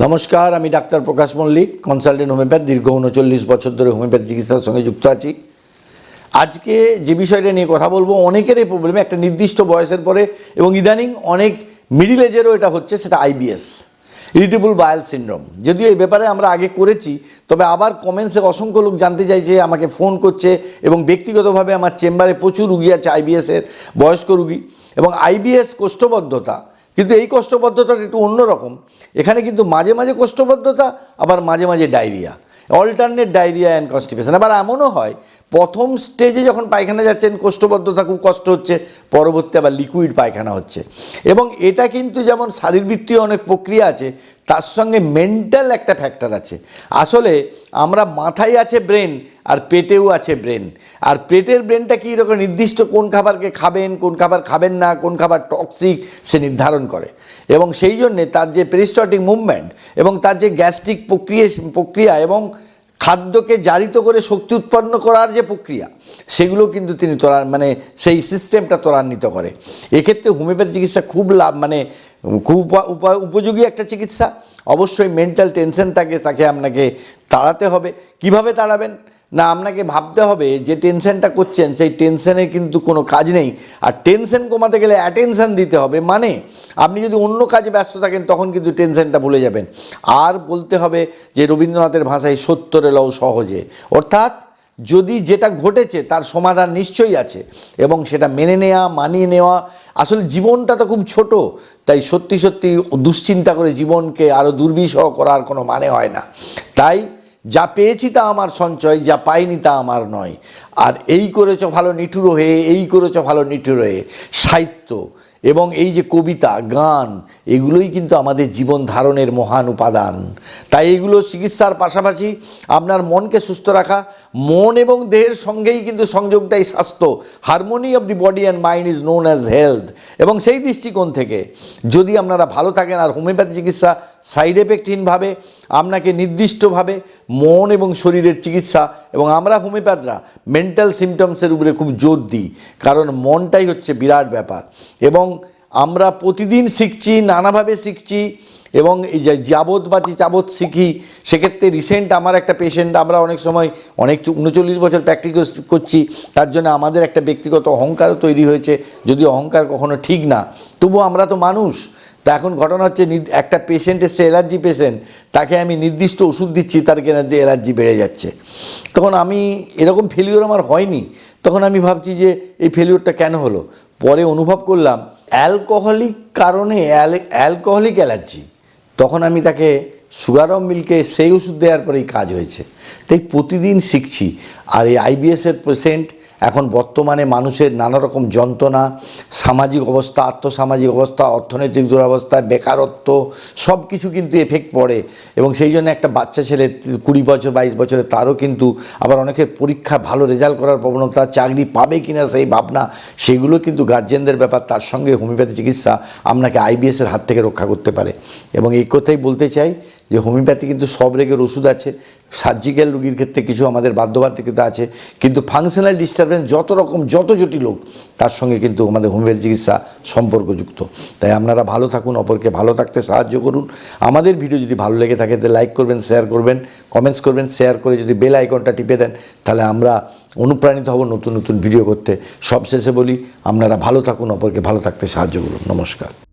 নমস্কার, আমি doctor Prakash Mallick consultant homeopath দীর্ঘ উনচল্লিশ বছর ধরে হোমিওপ্যাথি চিকিৎসার সঙ্গে যুক্ত আছি। আজকে যে বিষয়টা নিয়ে কথা বলব অনেকেরই প্রবলেম একটা নির্দিষ্ট বয়সের পরে এবং ইদানিং অনেক মিডিল এজেরও এটা হচ্ছে, সেটা আইবিএস ইরিটেবল বায়াল সিন্ড্রোম যদিও এই ব্যাপারে আমরা আগে করেছি, তবে আবার কমেন্টসে অসংখ্য লোক জানতে চাইছে আমাকে ফোন করছে এবং ব্যক্তিগতভাবে আমার চেম্বারে প্রচুর রুগী আছে আইবিএসের বয়স্ক রুগী। এবং আইবিএস কোষ্ঠবদ্ধতা কিন্তু এই কষ্টবদ্ধতাটা একটু অন্যরকম। এখানে কিন্তু মাঝে মাঝে কষ্টবদ্ধতা আবার মাঝে মাঝে diarrhoea. Alternate diarrhoea and constipation আবার এমনও হয়, প্রথম স্টেজে যখন পায়খানা যাচ্ছেন কোষ্ঠবদ্ধতা খুব কষ্ট হচ্ছে, পরবর্তী আবার লিকুইড পায়খানা হচ্ছে। এবং এটা কিন্তু যেমন শারীরবৃত্তীয় অনেক প্রক্রিয়া আছে, তার সঙ্গে মেন্টাল একটা ফ্যাক্টর আছে। আসলে আমরা মাথায় আছে ব্রেন আর পেটেও আছে ব্রেন আর পেটের ব্রেনটা কী রকম? নির্দিষ্ট কোন খাবারকে খাবেন, কোন খাবার খাবেন না, কোন খাবার টক্সিক সে নির্ধারণ করে। এবং সেই জন্যে তার যে পেরিস্টটিক মুভমেন্ট এবং তার যে গ্যাস্ট্রিক প্রক্রিয়া প্রক্রিয়া এবং খাদ্যকে জারিত করে শক্তি উৎপন্ন করার যে প্রক্রিয়া, সেগুলো কিন্তু তিনি ত্বরা মানে সেই সিস্টেমটা ত্বরান্বিত করে। এক্ষেত্রে হোমিওপ্যাথি চিকিৎসা খুব লাভ মানে খুব উপা- উপা- উপযোগী একটা চিকিৎসা। অবশ্যই মেন্টাল টেনশন থাকে তাকে আপনাকে তাড়াতে হবে। কীভাবে তাড়াবেন? না, আপনাকে ভাবতে হবে যে টেনশনটা করছেন, সেই টেনশনে কিন্তু কোনো কাজ নেই। আর টেনশন কমাতে গেলে অ্যাটেনশন দিতে হবে। মানে আপনি যদি অন্য কাজে ব্যস্ত থাকেন, তখন কিন্তু টেনশনটা ভুলে যাবেন। আর বলতে হবে যে রবীন্দ্রনাথের ভাষায় সত্তরে লও সহজে। অর্থাৎ, যদি যেটা ঘটেছে, তার সমাধান নিশ্চয়ই আছে এবং সেটা মেনে নেওয়া মানিয়ে নেওয়া। আসলে জীবনটা তো খুব ছোট, তাই সত্যি সত্যি দুশ্চিন্তা করে জীবনকে আরও দুর্বিষহ করার কোনো মানে হয় না। তাই যা পেয়েছি তা আমার সঞ্চয়, যা পাইনি তা আমার নয়। আর এই করেছ ভালো নিঠুর হয়ে, এই করেছ ভালো নিঠুর হয়ে। সাহিত্য এবং এই যে কবিতা, গান, এগুলোই কিন্তু আমাদের জীবন ধারণের মহান উপাদান। তাই এগুলো চিকিৎসার পাশাপাশি আপনার মনকে সুস্থ রাখা মন এবং দেহের সঙ্গেই কিন্তু সংযোগটাই স্বাস্থ্য। Harmony of the body and mind is known as health এবং সেই দৃষ্টিকোণ থেকে যদি আপনারা ভালো থাকেন আর হোমিওপ্যাথি চিকিৎসা সাইড এফেক্টহীনভাবে আপনাকে নির্দিষ্টভাবে মন এবং শরীরের চিকিৎসা এবং আমরা হোমিওপ্যাথরা মেন্টাল সিমটমসের উপরে খুব জোর দিই। কারণ মনটাই হচ্ছে বিরাট ব্যাপার। এবং আমরা প্রতিদিন শিখছি, নানাভাবে শিখছি এবং এই যে যাবৎ বাঁচি যাবৎ শিখি, সেক্ষেত্রে রিসেন্ট আমার একটা পেশেন্ট আমরা অনেক সময় অনেক উনচল্লিশ বছর প্র্যাকটিস করছি, তার জন্য আমাদের একটা ব্যক্তিগত অহংকারও তৈরি হয়েছে, যদি অহংকার কখনো ঠিক না। তবুও আমরা তো মানুষ। তা এখন ঘটনা হচ্ছে একটা পেশেন্ট এসছে অ্যালার্জি পেশেন্ট তাকে আমি নির্দিষ্ট ওষুধ দিচ্ছি, তার কেনার দিয়ে অ্যালার্জি বেড়ে যাচ্ছে। তখন আমি এরকম ফেলিওর আমার হয়নি। তখন আমি ভাবছি যে এই ফেলিওরটা কেন হলো? পরে অনুভব করলাম অ্যালকোহলিক কারণে অ্যালকোহলিক অ্যালার্জি তখন আমি তাকে সুগার অফ মিল্কে সেই ওষুধ দেওয়ার পরেই কাজ হয়েছে। তাই প্রতিদিন শিখছি। আর এই আইবিএসের পেশেন্ট এখন বর্তমানে মানুষের নানা রকম যন্ত্রণা, সামাজিক অবস্থা, আর্থসামাজিক অবস্থা, অর্থনৈতিক দুরবস্থা, বেকারত্ব সব কিছু কিন্তু এফেক্ট পড়ে। এবং সেই জন্য একটা বাচ্চা ছেলে, কুড়ি বছর, বাইশ বছরে তারও কিন্তু আবার অনেকের পরীক্ষা ভালো রেজাল্ট করার প্রবণতা, চাকরি পাবে কিনা সেই ভাবনা, সেগুলো কিন্তু গার্জেনদের ব্যাপার, তার সঙ্গে হোমিওপ্যাথি চিকিৎসা আপনাকে আইবিএসের হাত থেকে রক্ষা করতে পারে। এবং এই কথাই বলতে চাই যে হোমিওপ্যাথি কিন্তু সব রেগের ওষুধ আছে, সার্জিক্যাল রুগীর ক্ষেত্রে কিছু আমাদের বাধ্যবাধকতা আছে, কিন্তু ফাংশনাল ডিস্টারবেন্স যত রকম, যত জটিল হোক, তার সঙ্গে কিন্তু আমাদের হোমিওপ্যাথি চিকিৎসা সম্পর্কযুক্ত। তাই আপনারা ভালো থাকুন, অপরকে ভালো থাকতে সাহায্য করুন। আমাদের ভিডিও যদি ভালো লেগে থাকে, তাহলে লাইক করবেন শেয়ার করবেন কমেন্টস করবেন শেয়ার করে যদি বেল আইকনটা টিপে দেন, তাহলে আমরা অনুপ্রাণিত হব নতুন নতুন ভিডিও করতে। সবশেষে বলি, আপনারা ভালো থাকুন, অপরকে ভালো থাকতে সাহায্য করুন। নমস্কার।